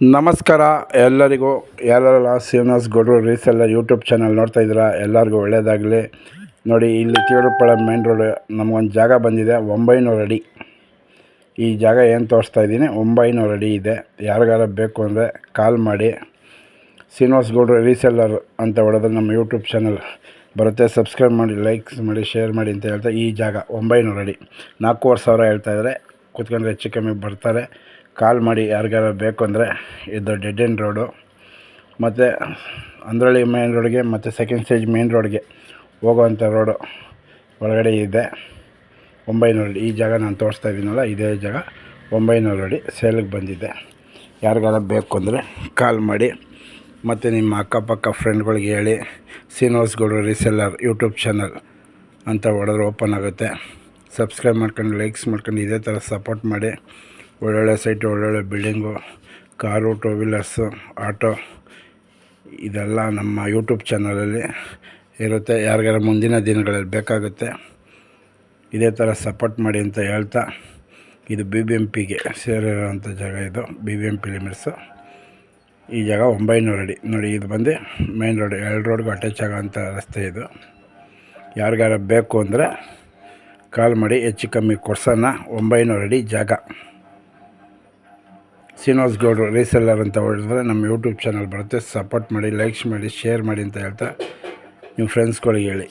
ನಮಸ್ಕಾರ, ಎಲ್ಲರಿಗೂ ಯಾರೆಲ್ಲ ಶ್ರೀನಿವಾಸ್ ಗೌಡ್ರು ರೀಸೆಲ್ಲ ಯೂಟ್ಯೂಬ್ ಚಾನಲ್ ನೋಡ್ತಾ ಇದ್ದೀರಾ, ಎಲ್ಲರಿಗೂ ಒಳ್ಳೆಯದಾಗಲಿ ನೋಡಿ, ಇಲ್ಲಿ ತಿರುಪಳ ಮೇನ್ ರೋಡ್ ನಮಗೊಂದು ಜಾಗ ಬಂದಿದೆ, ಒಂಬೈನೂರು ಅಡಿ. ಈ ಜಾಗ ಏನು ತೋರಿಸ್ತಾ ಇದ್ದೀನಿ, ಒಂಬೈನೂರು ಅಡಿ ಇದೆ. ಯಾರಿಗಾರ ಬೇಕು ಅಂದರೆ ಕಾಲ್ ಮಾಡಿ. ಶ್ರೀನಿವಾಸ್ ಗೌಡ್ರು ರೀಸೆಲ್ಲರ್ ಅಂತ ಹೊಡೆದ್ರೆ ನಮ್ಮ ಯೂಟ್ಯೂಬ್ ಚಾನಲ್ ಬರುತ್ತೆ. ಸಬ್ಸ್ಕ್ರೈಬ್ ಮಾಡಿ ಲೈಕ್ಸ್ ಮಾಡಿ ಶೇರ್ ಮಾಡಿ ಅಂತ ಹೇಳ್ತಾ ಈ ಜಾಗ, ಒಂಬೈನೂರು ಅಡಿ. ನಾಲ್ಕೂವರೆ ಸಾವಿರ ಹೇಳ್ತಾ ಇದ್ದಾರೆ. ಕೂತ್ಕೊಂಡ್ರೆ ಹೆಚ್ಚು ಕಮ್ಮಿ ಬರ್ತಾರೆ. ಕಾಲ್ ಮಾಡಿ ಯಾರಿಗಾರ ಬೇಕು ಅಂದರೆ ಇದು ಡೆಡ್ ಎಂಡ್ ರೋಡು ಮತ್ತು ಅಂದ್ರಳ್ಳಿ ಮೇನ್ ರೋಡ್ಗೆ ಮತ್ತು ಸೆಕೆಂಡ್ ಸ್ಟೇಜ್ ಮೇನ್ ರೋಡ್ಗೆ ಹೋಗುವಂಥ ರೋಡು ಒಳಗಡೆ ಇದೆ. ಒಂಬೈನೂರು ಈ ಜಾಗ ನಾನು ತೋರಿಸ್ತಾ ಇದ್ದೀನಲ್ಲ ಇದೇ ಜಾಗ ಒಂಬೈನೂರು ಅಡಿ ಸೇಲಿಗೆ ಬಂದಿದೆ. ಯಾರಿಗಾರ ಬೇಕು ಅಂದರೆ ಕಾಲ್ ಮಾಡಿ ಮತ್ತು ನಿಮ್ಮ ಅಕ್ಕಪಕ್ಕ ಫ್ರೆಂಡ್ಗಳಿಗೆ ಹೇಳಿ ಸೀನೋಸ್ಗಳು ರೀಸೆಲ್ಲರ್ ಯೂಟ್ಯೂಬ್ ಚಾನಲ್ ಅಂತ ಹೊಡೆದ್ರೆ ಓಪನ್ ಆಗುತ್ತೆ. ಸಬ್ಸ್ಕ್ರೈಬ್ ಮಾಡ್ಕೊಂಡು ಲೈಕ್ಸ್ ಮಾಡ್ಕೊಂಡು ಇದೇ ಥರ ಸಪೋರ್ಟ್ ಮಾಡಿ. ಒಳ್ಳೊಳ್ಳೆ ಸೈಟು ಒಳ್ಳೊಳ್ಳೆ building car two wheelers auto ಇದೆಲ್ಲ ನಮ್ಮ ಯೂಟ್ಯೂಬ್ ಚಾನಲಲ್ಲಿ ಇರುತ್ತೆ. ಯಾರಿಗಾರ ಮುಂದಿನ ದಿನಗಳಲ್ಲಿ ಬೇಕಾಗುತ್ತೆ, ಇದೇ ಥರ ಸಪೋರ್ಟ್ ಮಾಡಿ ಅಂತ ಹೇಳ್ತಾ ಇದು ಬಿ ಬಿ ಎಂ ಪಿಗೆ ಸೇರಿರೋಂಥ ಜಾಗ ಇದು B B M P limits ಈ ಜಾಗ ಒಂಬೈನೂರು ಅಡಿ. ನೋಡಿ, ಇದು ಬಂದು ಮೈನ್ ರೋಡ್ ಎರಡು ರೋಡ್ಗೂ ಅಟ್ಯಾಚ್ ಆಗೋಂಥ ರಸ್ತೆ ಇದು. ಯಾರಿಗಾರ ಬೇಕು ಅಂದರೆ ಕಾಲ್ ಮಾಡಿ ಹೆಚ್ಚು ಕಮ್ಮಿ ಕೊಡ್ಸೋಣ. ಒಂಬೈನೂರು ಅಡಿ ಜಾಗ. ಶ್ರೀನಿವಾಸ್ ಗೌಡ್ರು ರೀಸೆಲ್ಲರ್ ಅಂತ ಹೊಡೆದ್ರೆ ನಮ್ಮ ಯೂಟ್ಯೂಬ್ ಚಾನಲ್ ಬರುತ್ತೆ. ಸಪೋರ್ಟ್ ಮಾಡಿ ಲೈಕ್ಸ್ ಮಾಡಿ ಶೇರ್ ಮಾಡಿ ಅಂತ ಹೇಳ್ತಾ, ನಿಮ್ಮ ಫ್ರೆಂಡ್ಸ್ಗಳಿಗೆ ಹೇಳಿ.